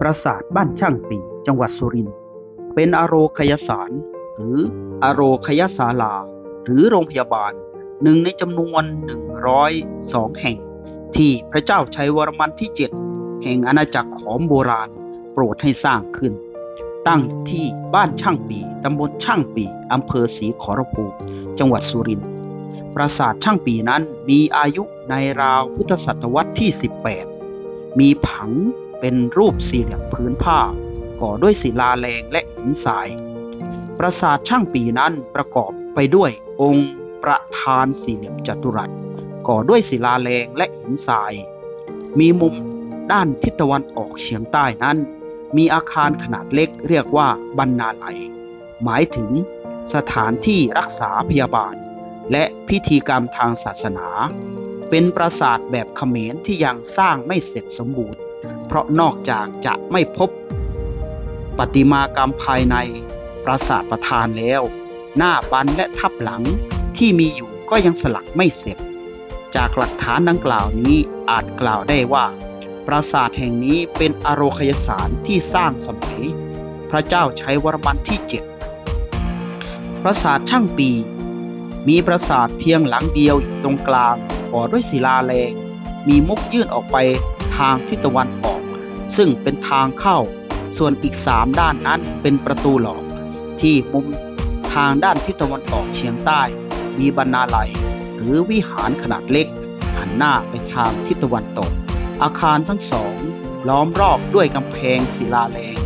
ปราสาทบ้านช่างปีจังหวัดสุรินทร์เป็นอโรคยสาร หรืออโรคยศาลา หรือโรงพยาบาลหนึ่งในจำนวน 102 แห่ง ที่พระเจ้าชัยวรมันที่ 7 แห่งอาณาจักรขอมโบราณ โปรดให้สร้างขึ้น ตั้งที่บ้านช่างปีตำบลช่างปีอำเภอศรีขอรภูมิจังหวัดสุรินทร์ปราสาทช่างปีนั้นมีอายุในราวพุทธศตวรรษที่ 18 มีผัง เป็นรูปสี่เหลี่ยมพื้นผ้า ก่อด้วยศิลาแรงและหินทราย ปราสาทช่างปีนั้นประกอบไปด้วยองค์ประธานสี่เหลี่ยมจัตุรัส ก่อด้วยศิลาแรงและหินทราย มีมุมด้านทิศตะวันออกเฉียงใต้นั้น มีอาคารขนาดเล็กเรียกว่าบรรณาลัย หมายถึงสถานที่รักษาพยาบาล และพิธีกรรมทางศาสนา เป็นปราสาทแบบเขมรที่ยังสร้างไม่เสร็จสมบูรณ์ เพราะนอกจากจะไม่พบประติมากรรมภายในปราสาทประธานแล้ว หน้าบันและทับหลังที่มีอยู่ก็ยังสลักไม่เสร็จ จากหลักฐานดังกล่าวนี้อาจกล่าวได้ว่า ปราสาทแห่งนี้เป็นอโรคยสารที่สร้างสมัย พระเจ้าชัยวรมันที่ 7 ปราสาทช่างปี มีปราสาทเพียงหลังเดียวอยู่ตรงกลางก่อด้วยศิลาแรงมีมุกยื่นออกไป ทางทิศตะวันออก ซึ่งเป็นทางเข้า ส่วนอีกสามด้านนั้นเป็นประตูหลอก ที่มุมทางด้านทิศตะวันออกเฉียงใต้ มีบรรณาลัย หรือวิหารขนาดเล็ก หันหน้าไปทางทิศตะวันตก อาคารทั้งสอง ล้อมรอบด้วยกำแพงศิลาแรง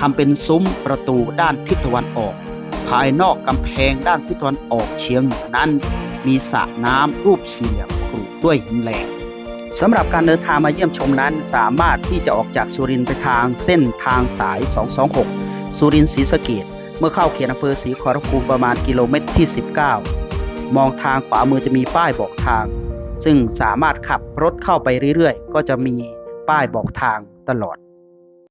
ทำเป็นซุ้มประตูด้านทิศตะวันออก ภายนอกกำแพงด้านทิศตะวันออกเฉียงเหนือนั้น มีสระน้ำรูปสี่เหลี่ยมขรุด้วยหินแหลก สำหรับการเดินทางมาเยี่ยมชมนั้น สามารถที่จะออกจากสุรินทร์ไปทางเส้นทางสาย 226 สุรินทร์ศรีสะเกดเมื่อเข้าเขตอำเภอศรีขอรภูมิประมาณกิโลเมตรที่ 19 มองทางขวามือจะมีป้ายบอกทาง ซึ่งสามารถขับรถเข้าไปเรื่อยๆ ก็จะมีป้ายบอกทางตลอด